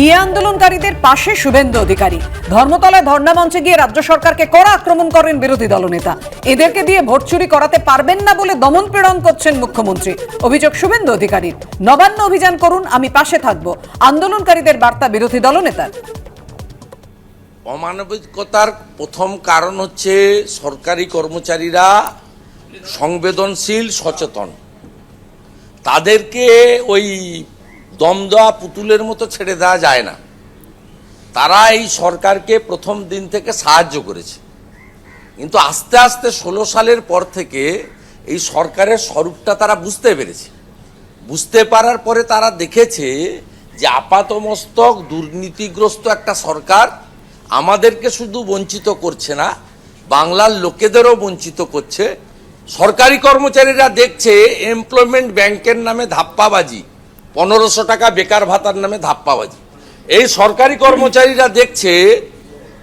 DA আন্দোলনকারীদের পাশে শুভেন্দু অধিকারী। ধর্মতলায় ধর্ণা মঞ্চে গিয়ে রাজ্য সরকারকে কড়া আক্রমণ করেন বিরোধী দলনেতা। এদেরকে দিয়ে ভোট চুরি করাতে পারবেন না বলে দমন পীড়ন করছেন মুখ্যমন্ত্রী। অভিযোগ শুভেন্দু অধিকারীর। নবান্ন অভিযান করুন, আমি পাশে থাকব। আন্দোলনকারীদের বার্তা বিরোধী দলনেতার। অমানবিকতার প্রথম কারণ হচ্ছে সরকারি কর্মচারীরা সংবেদনশীল, সচেতন। তাদেরকে ওই দম দেওয়া পুতুলের মতো ছেড়ে দেওয়া যায় না। তারা এই সরকারকে প্রথম দিন থেকে সাহায্য করেছে। কিন্তু আস্তে আস্তে ষোলো সালের পর থেকে এই সরকারের স্বরূপটা তারা বুঝতে পেরেছে। বুঝতে পারার পরে তারা দেখেছে যে আপাতমস্তক, দুর্নীতিগ্রস্ত একটা সরকার আমাদেরকে শুধু বঞ্চিত করছে না, বাংলার লোকেদেরও বঞ্চিত করছে। সরকারি কর্মচারীরা দেখছে এমপ্লয়মেন্ট ব্যাংকের নামে ধাপ্পাবাজি। পনেরোশো টাকা বেকার ভাতার নামে ধাপ্পাবাজি। এই সরকারি কর্মচারীরা দেখছে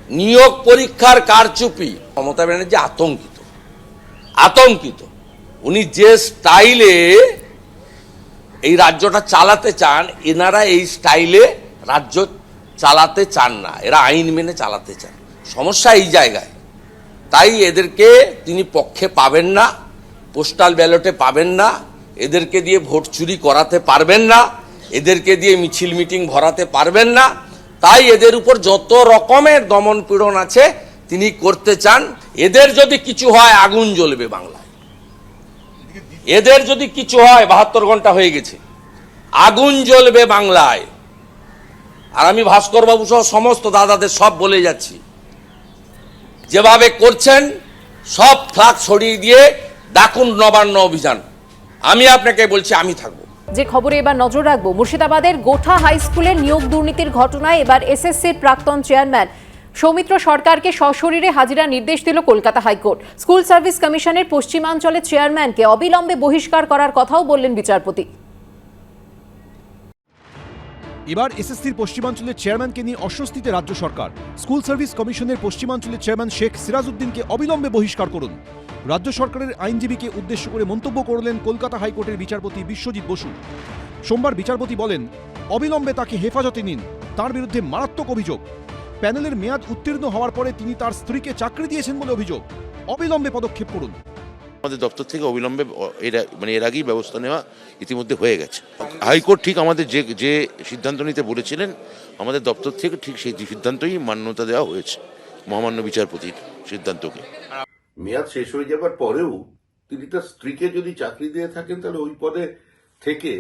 নিয়োগ পরীক্ষার কারচুপি। মমতা ব্যানার্জি আতঙ্কিত। আতঙ্কিত। উনি যে স্টাইলে এই রাজ্যটা চালাতে চান, এনারা এই স্টাইলে রাজ্য চালাতে চান না। এরা আইন মেনে চালাতে চান। সমস্যা এই জায়গায়। তাই এদেরকে তিনি পক্ষে পাবেন না, পোস্টাল ব্যালটে পাবেন না। এদেরকে দিয়ে ভোট চুরি করাতে পারবেন না, এদেরকে দিয়ে মিছিল মিটিং ভরাতে পারবেন না। তাই এদের উপর যত রকমের দমন পীড়ন আছে, তিনি করতে চান। এদের যদি কিছু হয়, আগুন জ্বলবে বাংলায়। এদের যদি কিছু হয়, বাহাত্তর ঘণ্টা হয়ে গেছে। আগুন জ্বলবে বাংলায়। আর আমি ভাস্করবাবু সহ সমস্ত দাদাদের সব বলে যাচ্ছি। যেভাবে করছেন, সব ফ্লাগ সরিয়ে দিয়ে ডাকুন নবান্ন অভিযান। আমি আপনাকে বলছি আমি থাকব। যে খবরে এবার নজর রাখব মুর্শিদাবাদের গোঠা হাই স্কুলের নিয়োগ দুর্নীতির ঘটনায় এবার এসএসসির প্রাক্তন চেয়ারম্যান সৌমিত্র সরকারকে সশরীরে হাজিরা নির্দেশ দিল কলকাতা হাইকোর্ট। স্কুল সার্ভিস কমিশনের পশ্চিমাঞ্চলের চেয়ারম্যানকে অবিলম্বে বহিষ্কার করার কথাও বললেন বিচারপতি। এবার এসএসসির পশ্চিমাঞ্চলের চেয়ারম্যানকে নিয়ে অস্বস্তিতে রাজ্য সরকার। স্কুল সার্ভিস কমিশনের পশ্চিমাঞ্চলের চেয়ারম্যান শেখ সিরাজউদ্দিনকে অবিলম্বে বহিষ্কার করুন। রাজ্য সরকারের আইনজীবীকে উদ্দেশ্য করে মন্তব্য করলেন কলকাতা হাইকোর্টের বিচারপতি বিশ্বজিৎ বসু। সোমবার বিচারপতি বলেন অবিলম্বে তাকে হেফাজতে নিন তার বিরুদ্ধে মারাত্মক অভিযোগ। প্যানেলের মেয়াদ উত্তীর্ণ হওয়ার পরে তিনি তার স্ত্রীকে চাকরি দিয়েছেন বলে অভিযোগ। অবিলম্বে পদক্ষেপ করুন। আমাদের দপ্তর থেকে অবিলম্বে মানে এর আগেই ব্যবস্থা নেওয়া ইতিমধ্যে হয়ে গেছে। হাইকোর্ট ঠিক আমাদের যে যে সিদ্ধান্ত নিতে বলেছিলেন আমাদের দপ্তর থেকে ঠিক সেই সিদ্ধান্তই মান্যতা দেওয়া হয়েছে মহামান্য বিচারপতির সিদ্ধান্তকে। মেয়াদ শেষ হয়ে যাবার পরেও তিনি তার স্ত্রীকে যদি চাকরি দিয়ে থাকেন, তাহলে ওই পদে থেকে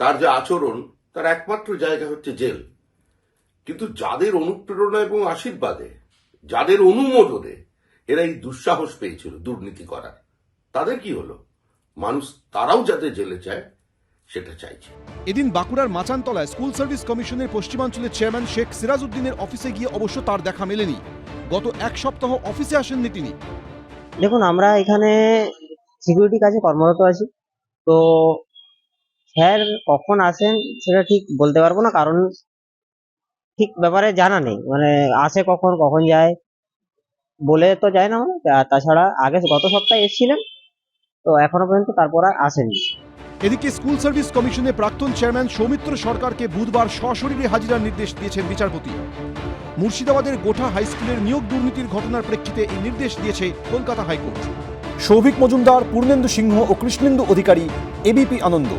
তার যে আচরণ, তার একমাত্র জায়গা হচ্ছে জেল। কিন্তু যাদের অনুপ্রেরণা এবং আশীর্বাদে, যাদের অনুমোদনে এরা এই দুঃসাহস পেয়েছিল দুর্নীতি করার, তাদের কি হলো? মানুষ তারাও যাতে জেলে চায় সেটা চাইছে। এদিন বাঁকুড়ার মাচানতলায় স্কুল সার্ভিস কমিশনের পশ্চিমাঞ্চলের চেয়ারম্যান শেখ সিরাজউদ্দিনের অফিসে গিয়ে অবশ্য তার দেখা মেলেনি। গত এক সপ্তাহ অফিসে আসেননি তিনি। দেখুন আমরা এখানে সিকিউরিটি কাজে কর্মরত আছি। তো স্যার কখন আসেন সেটা ঠিক বলতে পারব না কারণ ঠিক ব্যাপারে জানা নেই। মানে আসে কখন কখন যায় বলে তো যায় না তাছাড়া আগে গত সপ্তাহে এসেছিলেন তো এখনও পর্যন্ত তারপর আর আসেনি এদিকে স্কুল সার্ভিস কমিশনের প্রাক্তন চেয়ারম্যান সৌমিত্র সরকারকে বুধবার সশরীরে হাজিরার নির্দেশ দিয়েছেন বিচারপতি। মুর্শিদাবাদের গোটা হাইস্কুলের নিয়োগ দুর্নীতির ঘটনার প্রেক্ষিতে এই নির্দেশ দিয়েছে কলকাতা হাইকোর্ট। সৌভিক মজুমদার, পূর্ণেন্দু সিংহ ও কৃষ্ণেন্দু অধিকারী এবিপি আনন্দ।